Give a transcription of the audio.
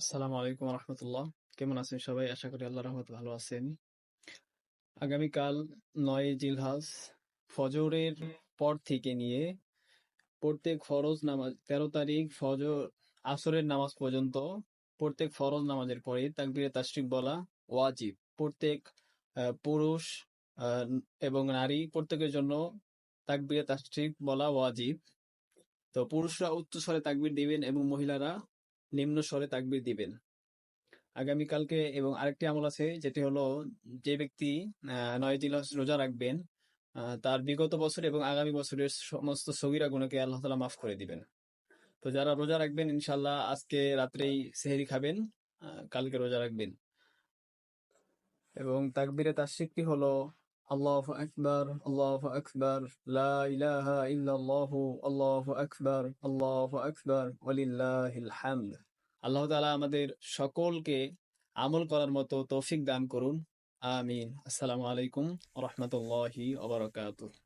আসসালামু আলাইকুম রহমতুল্লাহ কেমন আছেন সবাই? আশা করি আল্লাহ রহমত ভালো আছেন। আগামীকাল নয় জিলহাজ, ফজরের পর থেকে নিয়ে প্রত্যেক ফরজ নামাজ, তেরো তারিখ ফজর, আসরের নামাজ পর্যন্ত প্রত্যেক ফরজ নামাজের পরে তাকবিরে তাশরিক বলা ওয়াজিব। প্রত্যেক পুরুষ এবং নারী প্রত্যেকের জন্য তাকবিরে তাশরিক বলা ওয়াজিব। তো পুরুষরা উচ্চ স্বরে তাকবির দিবেন এবং মহিলারা নিম্ন স্বরে তাকবির দিবেন। আগামীকালকে এবং আরেকটি আমল আছে, যেটি হলো যে ব্যক্তি নয় দিন রোজা রাখবেন তার বিগত বছর এবং আগামী বছরের সমস্ত সগিরা গুণকে আল্লাহ তালা মাফ করে দিবেন। তো যারা রোজা রাখবেন ইনশাল্লাহ আজকে রাত্রেই সেহেরি খাবেন কালকে রোজা রাখবেন। এবং তাকবিরে তাশরিকটি হলো আল্লাহু আকবার আল্লাহ আকবর লা ইহ আল্লাহ আকবর আল্লাহ আকবর হামদ আল্লাহ তালা আমাদের সকলকে আমল করার মতো তৌফিক দান করুন। আমিন। আসসালামু আলাইকুম রহমতুল্লাহি রাহমাতুল্লাহি ওয়া বারাকাতুহু।